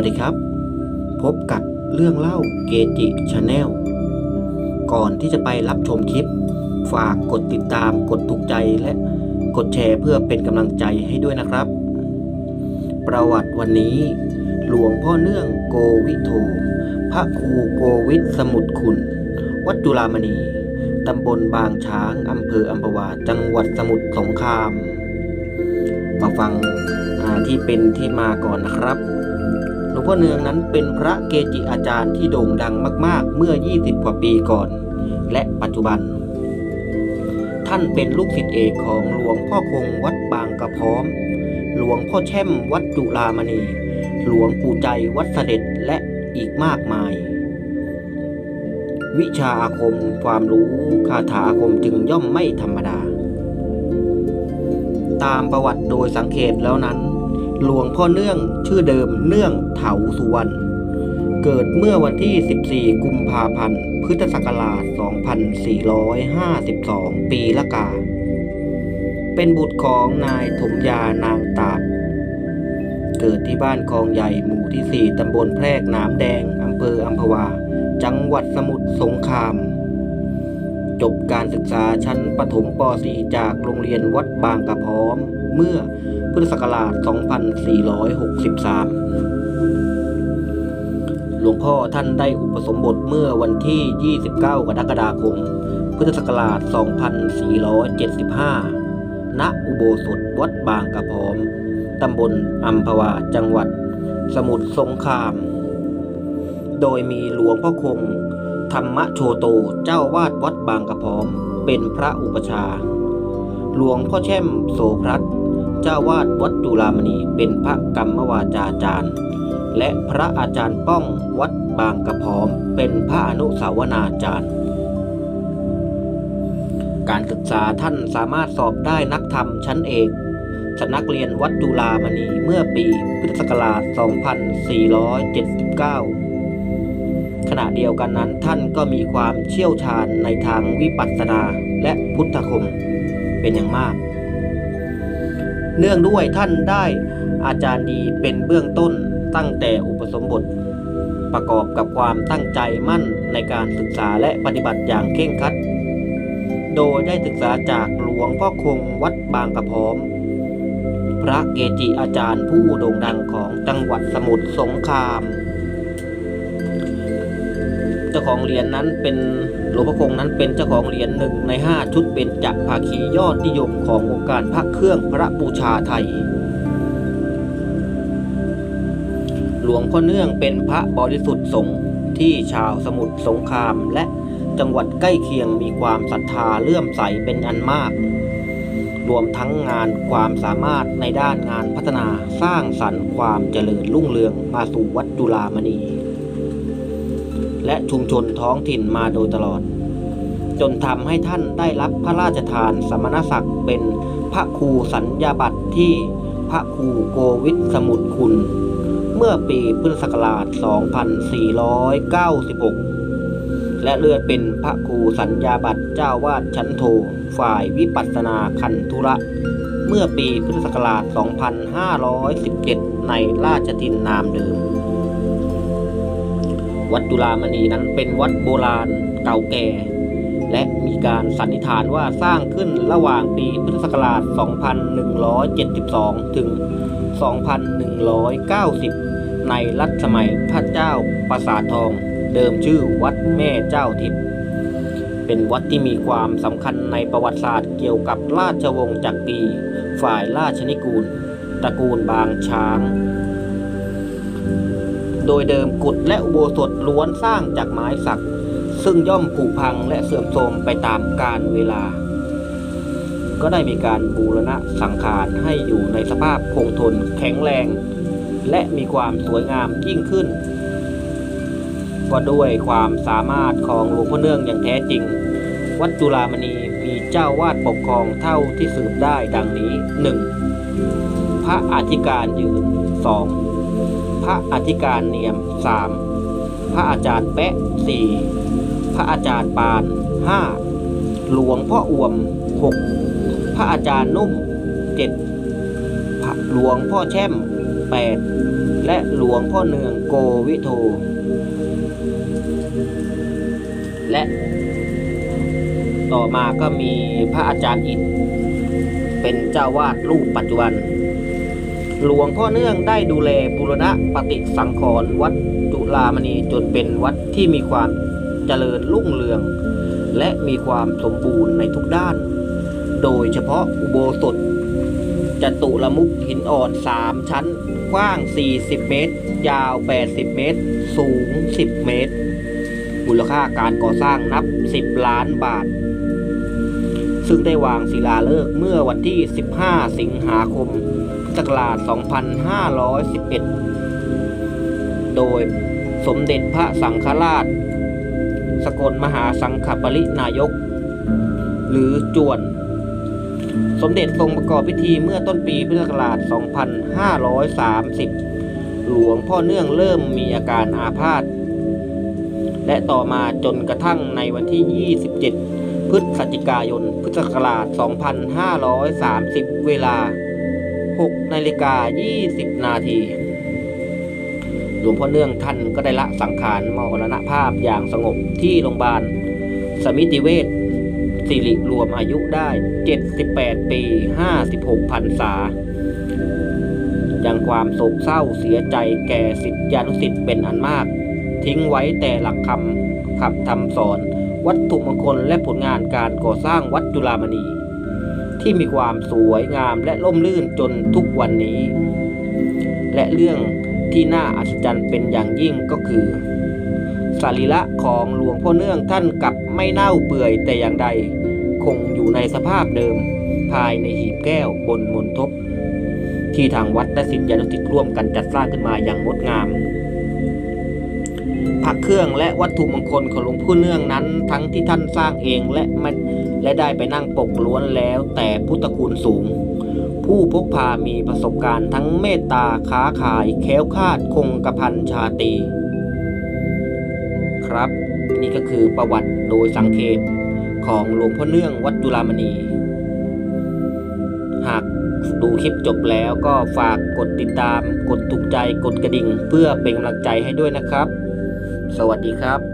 วัสดีครับ พบกับเรื่องเล่าเกจิชาแนลก่อนที่จะไปรับชมคลิป ฝากกดติดตามกดถูกใจและกดแชร์เพื่อเป็นกำลังใจให้ด้วยนะครับ ประวัติวันนี้ หลวงพ่อเนื่องโกวิโทพระครูโกวิทสมุทรคุณ วัดจุฬามณีตำบลบางช้างอำเภออัมพวาจังหวัดสมุทรสงคราม มาฟังที่เป็นที่มาก่อนนะครับ ลวงพ่อเนืองนั้นเป็นพระเกจิอาจารย์ที่โด่งดังมาก ๆ เมื่อ 20 กว่าปีก่อน และปัจจุบัน ท่านเป็นลูกศิษย์เอกของหลวงพ่อคงวัดบางกระพร้อม หลวงพ่อแช่มวัดจุฬามณี หลวงปู่ใจวัดเสด็จและอีกมากมาย วิชาอาคมความรู้คาถาอาคมจึงย่อมไม่ธรรมดา ตามประวัติโดยสังเกตแล้วนั้น หลวงพ่อเนื่องชื่อเดิมเนื่องเถาสุวรรณเกิดเมื่อวันที่ 14 กุมภาพันธ์ พุทธศักราช 2452 ปีละกา เป็นบุตรของนายถมยานางตาดเกิดที่บ้านคลองใหญ่หมู่ที่ 4 ตำบลแพรกน้ำแดง อำเภออัมพวา จังหวัดสมุทรสงคราม จบการศึกษาชั้นประถมป .4 จากโรงเรียนวัดบางกระพร้อม เมื่อพุทธศักราช 2463 หลวงพ่อท่านได้อุปสมบทเมื่อวันที่ 29 กรกฎาคม พุทธศักราช 2475 ณ อุโบสถวัดบางกระพร้อม ตำบลอัมพวา จังหวัด สมุทรสงคราม โดยมีหลวงพ่อคง ธรรมโชโตเจ้าวาดวัดบางกระพร้อม เป็นพระอุปชา หลวงพ่อแช่มโสพรัตเจ้าวาดวัดจุฬามณีเป็นพระกรรมวาจาจารย์ และพระอาจารย์ป้องวัดบางกระพร้อม เป็นพระอนุสาวนาจารย์ การศึกษาท่านสามารถสอบได้นักธรรมชั้นเอกสำนักเรียนวัดจุฬามณีเมื่อปีพุทธศักราช 2479 ขณะเดียวกันนั้นท่านก็มีความเชี่ยวชาญในทางวิปัสสนาและพุทธคมเป็นอย่างมาก เนื่องด้วยท่านได้อาจารย์ดีเป็นเบื้องต้นตั้งแต่อุปสมบท ประกอบกับความตั้งใจมั่นในการศึกษาและปฏิบัติอย่างเคร่งครัด โดยได้ศึกษาจากหลวงพ่อคงวัดบางกระพร้อม พระเกจิอาจารย์ผู้โด่งดังของจังหวัดสมุทรสงคราม เจ้าของเหรียญนนั้นเป็นหลวงพ่อคงนั้นเป็นเจ้าของเหรียญหนึ่งในห้าชุดเป็นจักรภาคียอดนิยมของวงการพระเครื่องพระบูชาไทย หลวงพ่อเนื่องเป็นพระบริสุทธิ์สงฆ์ที่ชาวสมุทรสงครามและจังหวัดใกล้เคียงมีความศรัทธาเลื่อมใสเป็นอันมาก รวมทั้งงานความสามารถในด้านงานพัฒนาสร้างสรรค์ความเจริญรุ่งเรืองมาสู่วัดจุฬามณี และชุมชนท้องถิ่นมาโดยตลอด จนทำให้ท่านได้รับพระราชทานสมณศักดิ์เป็นพระครูสัญญาบัตรที่พระครูโกวิทสมุทรคุณ เมื่อปีพุทธศักราช 2496 และเลือดเป็นพระครูสัญญาบัตรเจ้าวาดชั้นโท ฝ่ายวิปัสสนาคันธุระ เมื่อปีพุทธศักราช 2517 ในราชทินนามเดิม วัดจุฬามณีนั้นเป็นวัดโบราณเก่าแก่ และมีการสันนิษฐานว่าสร้างขึ้นระหว่างปีพุทธศักราช 2172 ถึง 2190 ในรัชสมัยพระเจ้าปราสาททอง เดิมชื่อวัดแม่เจ้าทิพย์เป็นวัดที่มีความสำคัญในประวัติศาสตร์เกี่ยวกับราชวงศ์จักรีฝ่ายราชนิกูล ตระกูลบางช้าง โดยเดิมกุฏและอุโบสถล้วนสร้างจากไม้สัก ซึ่งย่อมผุพังและเสื่อมโทรมไปตามกาลเวลา ก็ได้มีการบูรณะสังขารให้อยู่ในสภาพคงทนแข็งแรง และมีความสวยงามยิ่งขึ้น ก็ด้วยความสามารถของหลวงพ่อเนื่องอย่างแท้จริง วัดจุฬามณีมีเจ้าวาดปกครองเท่าที่สืบได้ดังนี้ 1. พระอธิการยืน 2. พระอธิการเนียม 3. พระอาจารย์แปะ 4. พระอาจารย์ปาน 5. หลวงพ่ออวม 6. พระอาจารย์นุ่ม 7. พระหลวงพ่อแช่ม 8. และหลวงพ่อเนืองโกวิโท และต่อมาก็มีพระอาจารย์อิฐเป็นเจ้าวาดรูปปัจจุบัน หลวงพ่อเนื่องได้ดูแลบูรณะปฏิสังขรณ์วัดจุฬามณีจนเป็นวัดที่มีความเจริญรุ่งเรือง และมีความสมบูรณ์ในทุกด้าน โดยเฉพาะอุโบสถจตุรมุขหินอ่อน 3 ชั้น กว้าง 40 เมตร ยาว 80 เมตร สูง 10 เมตร มูลค่าการก่อสร้างนับ 10 ล้านบาท ซึ่งได้วางศิลาฤกษ์เมื่อวันที่ 15 สิงหาคมพุทธศักราช 2511 โดยสมเด็จพระสังฆราช สกลมหาสังฆปรินายก หรือจวน สมเด็จทรงประกอบพิธีเมื่อต้นปีพุทธศักราช 2530 หลวงพ่อเนื่องเริ่มมีอาการอาพาธและต่อมาจนกระทั่งในวันที่ 27 พฤศจิกายน พุทธศักราช 2530 เวลา 6 นาฬิกา 20 นาที หลวงพ่อเนื่องท่านก็ได้ละสังขารมรณภาพอย่างสงบที่โรงพยาบาล สมิติเวชสิริรวมอายุได้ 78 ปี 56พรรษายังความโศกเศร้าเสียใจแก่สิทธิานุสิทธิ์เป็นอันมาก ทิ้งไว้แต่หลักคำคำทำสอน วัตถุมงคลและผลงานการก่อสร้างวัดจุฬามณี ที่มีความสวยงามและล่มลื่นจนทุกวันนี้ และเรื่องที่น่าอัศจรรย์เป็นอย่างยิ่งก็คือสรีระของหลวงพ่อเนื่องท่านกลับไม่เน่าเปื่อยแต่อย่างใด คงอยู่ในสภาพเดิม ภายในหีบแก้วบนมณฑปที่ทางวัดและศิษยานุศิษย์ร่วมกันจัดสร้างขึ้นมาอย่างงดงาม ระเครื่องและวัตถุมงคลของหลวงพ่อเนื่องนั้น ทั้งที่ท่านสร้างเองและไม่และได้ไปนั่งปกล้วนแล้ว แต่พุทธคุณสูง ผู้พกพามีประสบการณ์ทั้งเมตตาค้าขายแค้วคาดคงกระพันชาตีครับ นี่ก็คือประวัติโดยสังเขปของหลวงพ่อเนื่องวัดจุฬามณี หากดูคลิปจบแล้วก็ฝากกดติดตาม กดถูกใจ กดกระดิ่ง เพื่อเป็นกำลังใจให้ด้วยนะครับ สวัสดีครับ